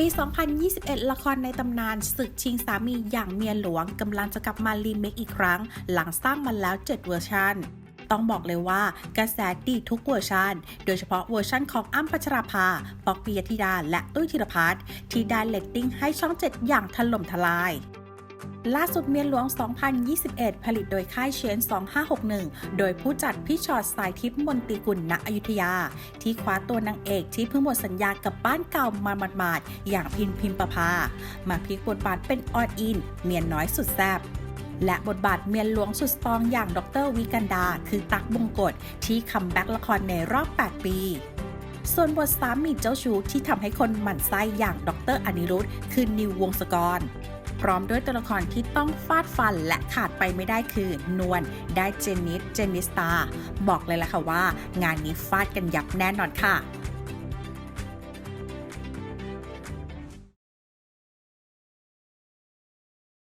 ปี 2021 ละครในตำนานศึกชิงสามีอย่างเมียหลวงกำลังจะกลับมารีเมคอีกครั้ง หลังสร้างมาแล้ว 7 เวอร์ชันต้องบอกเลยว่ากระแสดีทุกเวอร์ชัน โดยเฉพาะเวอร์ชันของอ้ำพัชราภา ปอกปียธิดา และตุ้ยธีรพัฒน์ที่ได้เลตติ้งให้ช่อง 7 อย่างถล่มทลาย ล่าสุดเมียหลวง 2021 ผลิตโดยค่ายเชน 2561 โดยผู้จัดพี่ชอตสายทิพย์มนตรีกุลณอยุธยา ที่คว้าตัวนางเอกที่เพิ่งหมดสัญญากับบ้านเก่ามาหมาดๆอย่างพินพิมประภา มาพลิกบทบาทเป็นออนอิน เมียน้อยสุดแซ่บและบทบาทเมียนหลวงสุดสตองอย่างดรวิกันดา คือตักบงกฎที่คัมแบ็กละครในรอบ 8 ปี ส่วนบทสามีเจ้าชู้ที่ทำให้คนหมั่นไส้อย่างดรอนิรุธคือนิววงศกร พร้อมด้วยตัวละครที่ต้องฟาดฟันและขาดไปไม่ได้คือนวลได้เจนนิสเจนนิสตาบอกเลยล่ะค่ะว่า งานนี้ฟาดกันยับแน่นอนค่ะ